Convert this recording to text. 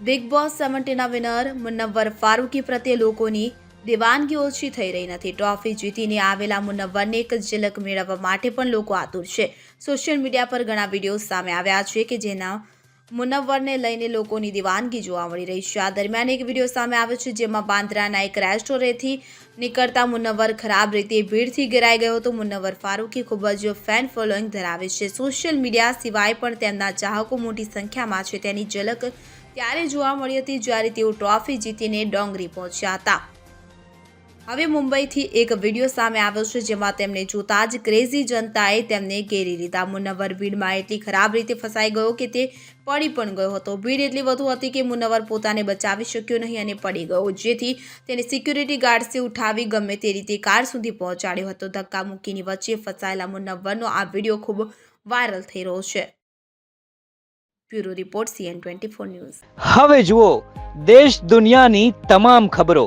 Big boss સેવન્ટીના winner Munawar Faruqui પ્રત્યે લોકોની દેવાનગી ઓછી થઈ રહી નથી. ટ્રોફી જીતીને આવેલા મુન્નવરને એક ઝલક મેળવવા માટે પણ લોકો આતુર છે. સોશિયલ મીડિયા પર ઘણા વીડિયો સામે આવ્યા છે કે જેના મુનવ્વરને લઈને લોકોની દિવાનગી જોવા મળી રહી છે. આ દરમિયાન એક વીડિયો સામે આવ્યો છે જેમાં બાંદ્રાના એક રેસ્ટોરેન્ટથી નીકળતા મુનવ્વર ખરાબ રીતે ભીડથી ઘેરાઈ ગયો હતો. મુનવ્વર ફારૂકી ખૂબ જ ફેન ફોલોઈંગ ધરાવે છે. સોશિયલ મીડિયા સિવાય પણ તેમના ચાહકો મોટી સંખ્યામાં છે. તેની ઝલક ત્યારે જોવા મળી હતી જ્યારે તેઓ ટ્રોફી જીતીને ડોંગરી પહોંચ્યા હતા. હવે મુંબઈથી એક વીડિયો સામે આવ્યો છે જેમાં તેમને જોતા જ ક્રેઝી જનતાએ તેમને ઘેરી લીધા. મુનવર ભીડમાં એટલી ખરાબ રીતે ફસાઈ ગયો કે તે પડી પણ ગયો હતો. ભીડ એટલી વધુ હતી કે મુનવર પોતાને બચાવી શક્યો નહીં અને પડી ગયો, જેથી તેને સિક્યુરિટી ગાર્ડ્સે ઉઠાવી ગમે તે રીતે કાર સુધી પહોંચાડ્યો હતો. ધક્કા મુક્કીની વચ્ચે ફસાયેલા મુનવરનો આ વીડિયો ખૂબ વાયરલ થઈ રહ્યો છે. Bureau report CN twenty news. હવે જુઓ, દેશ દુનિયાની તમામ ખબરો.